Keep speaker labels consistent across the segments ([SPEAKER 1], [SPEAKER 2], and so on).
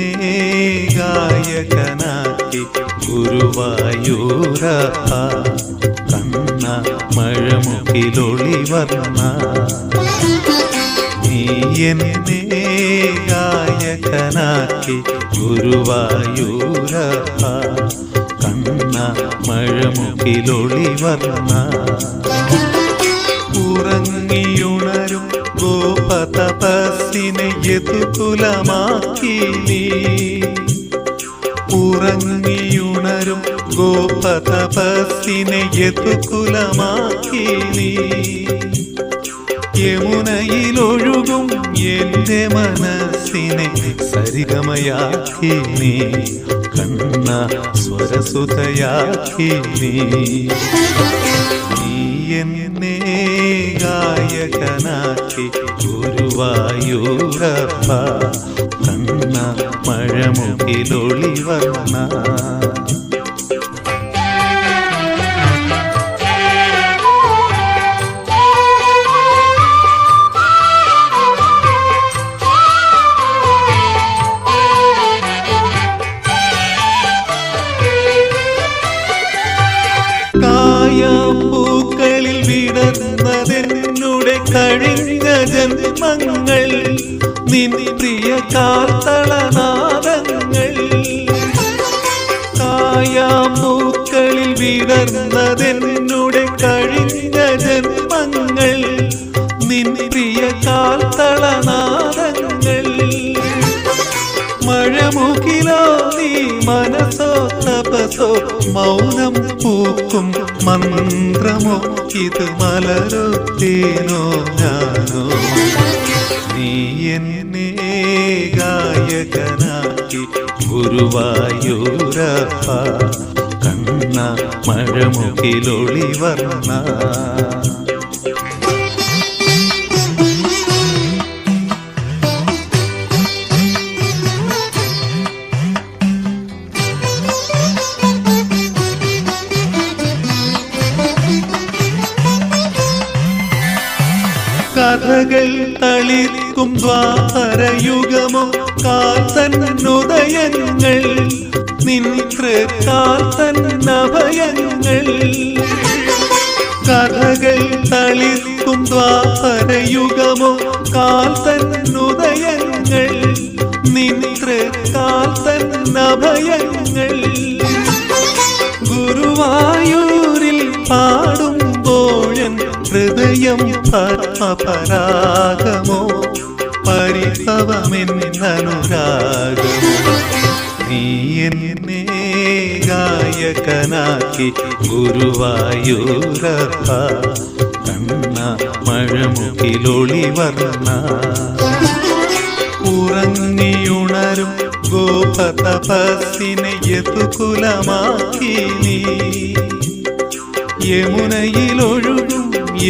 [SPEAKER 1] എന്നെ ഗായകനാക്കി ഗുരുവായൂരപ്പ കണ്ണ മഴമുക്കിലൊളി വർണ നീ എന്നെ ഗായകനാക്കി ഗുരുവായൂരപ്പ നീ. ഉറങ്ങിയുണരും ഗോപതപസ്സിനെ യതുകുലമാക്കി നീ. യമുനയിലൊഴുകും എന്റെ മനസ്സിനെ സരിഗമയാക്കി കണ്ണ സ്വരസുതയാക്കി നീ. ഗായകനാക്കി ഗുരുവായൂരപ്പ കണ്ണ മഴമുകിലൊളി വർണ കായാപ്പൂക്കളിൽ വിടർന്നതെന്നുടെ കഴിഞ്ഞ ജന്മങ്ങൾ നിൻ പ്രിയ കാത്തളനാദങ്ങൾ കായാമ്പൂക്കളിൽ വിടർന്നതെന്നുടെ കഴിഞ്ഞ ജന്മങ്ങൾ നിൻ പ്രിയ കാത്തളനാദങ്ങൾ മഴമുകിലോ നീ മനസ്സോ തപസോ മൗനം പൂക്കും മന്ത്രമോ ഇത് മലരോ ഞാനോ ഗുരുവായൂരപ്പ കണ്ണ മഴമുകിലൊളി വർണ. കഥകൾ തളിർക്കും ദ്വാപരയുഗമോ കാത്തന്നുദയങ്ങൾ കാത്തൻ കാത്തന്നഭയങ്ങൾ കഥകൾ തളിർക്കും ദ്വാപരയുഗമോ കാത്തന്നുദയങ്ങൾ നിന്ത്ര കാത്തന്നഭയങ്ങൾ ഹൃദയം പത്മപരാഗമോ? പരിഭവമെന്നനുരാഗമോ? നീ ഗുരുവായൂരപ്പ കണ്ണ മഴമുക്കിലൊളി വർണ. ഉറങ്ങിയുണരും ഗോപതപസ്സിനെ യതുകുലമാക്കി നീ. യമുനയിലൊഴുകും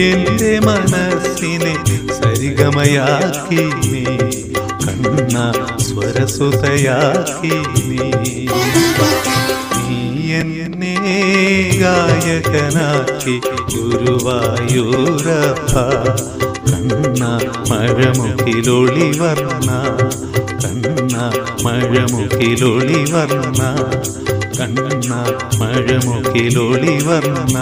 [SPEAKER 1] എന്റെ മനസ്സിനെ സരിഗമയാക്കി കണ്ണ സ്വരസുതയാക്കി എന്നെ ഗായകനാക്കി ഗുരുവായൂരപ്പ കണ്ണ മഴമുഖിലൊളി വർണ കണ്ണ മഴമുഖിലൊളി വർണ കണ്ണ മഴമുഖിലൊളി വർണ